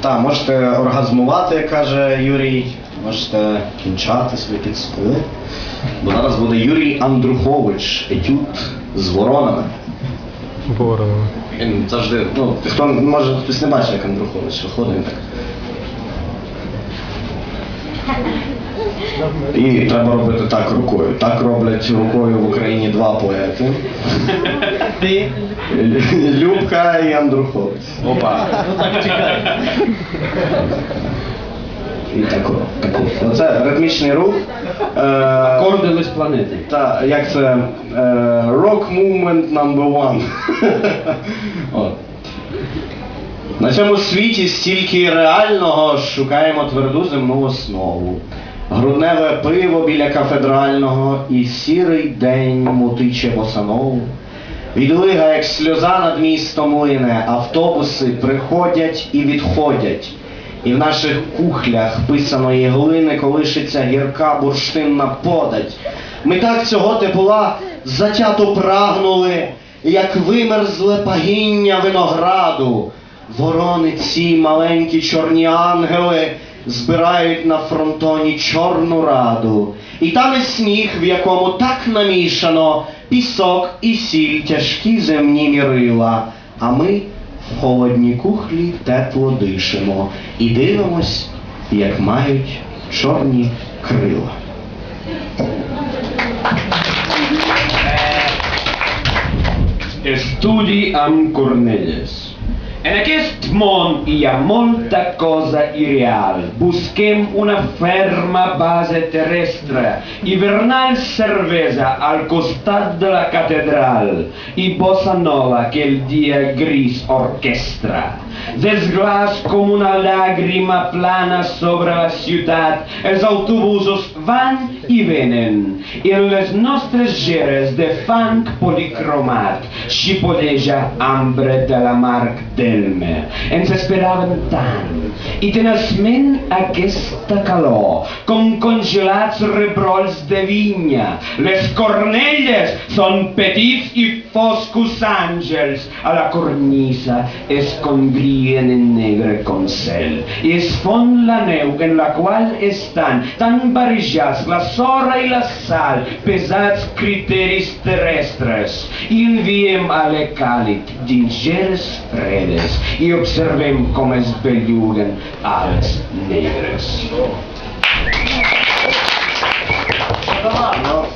Так, можете оргазмувати, як каже Юрій, можете кінчати свої підспили. Бо зараз буде Юрій Андрухович, етюд з воронами. Боронами. Він завжди, ну, хто може хтось не бачив, як Андрухович виходить, він так. І треба робити так рукою. Так роблять рукою в Україні два поети. Ти? Любка і Андрухович. Опа. Ну так чекай. І тако. тако. Оце ритмічний рух. Е, Акорди з планети. Та, як це? Е, rock movement number one. От. На цьому світі стільки реального шукаємо тверду земну основу. Грудневе пиво біля кафедрального і сірий день мутиче босанову. Відлига, як сльоза над містом лине, автобуси приходять і відходять. І в наших кухлях писаної глини колишиться гірка бурштинна подать. Ми так цього тепла затято прагнули, як вимерзле пагіння винограду. Ворони ці маленькі чорні ангели збирають на фронтоні чорну раду. І там і сніг, в якому так намішано пісок і сіль тяжкі земні мірила. А ми в холодній кухлі тепло дишимо і дивимось, як мають чорні крила. Studi am Cornelius. En aquest món hi ha molta cosa irreal. Busquem una ferma base terrestre, hivernal cervesa al costat de la catedral i bossa nova que el dia gris orquestra. Desglàs com una llàgrima plana sobre la ciutat, els autobusos van i venen i en les nostres geres de fang policromat xipolleja ambre de la marc Elmer. En se esperaban tanto i tenaçment aquesta calor, com congelats rebrolls de vinya. Les cornelles són petits i foscos àngels. A la cornisa es congrien en negre com cel i es fon la neu en la qual estan tan barrejats la sorra i la sal, pesats criteris terrestres. I enviem a l'ecàlit dins geres fredes i observem com es Salgan a las.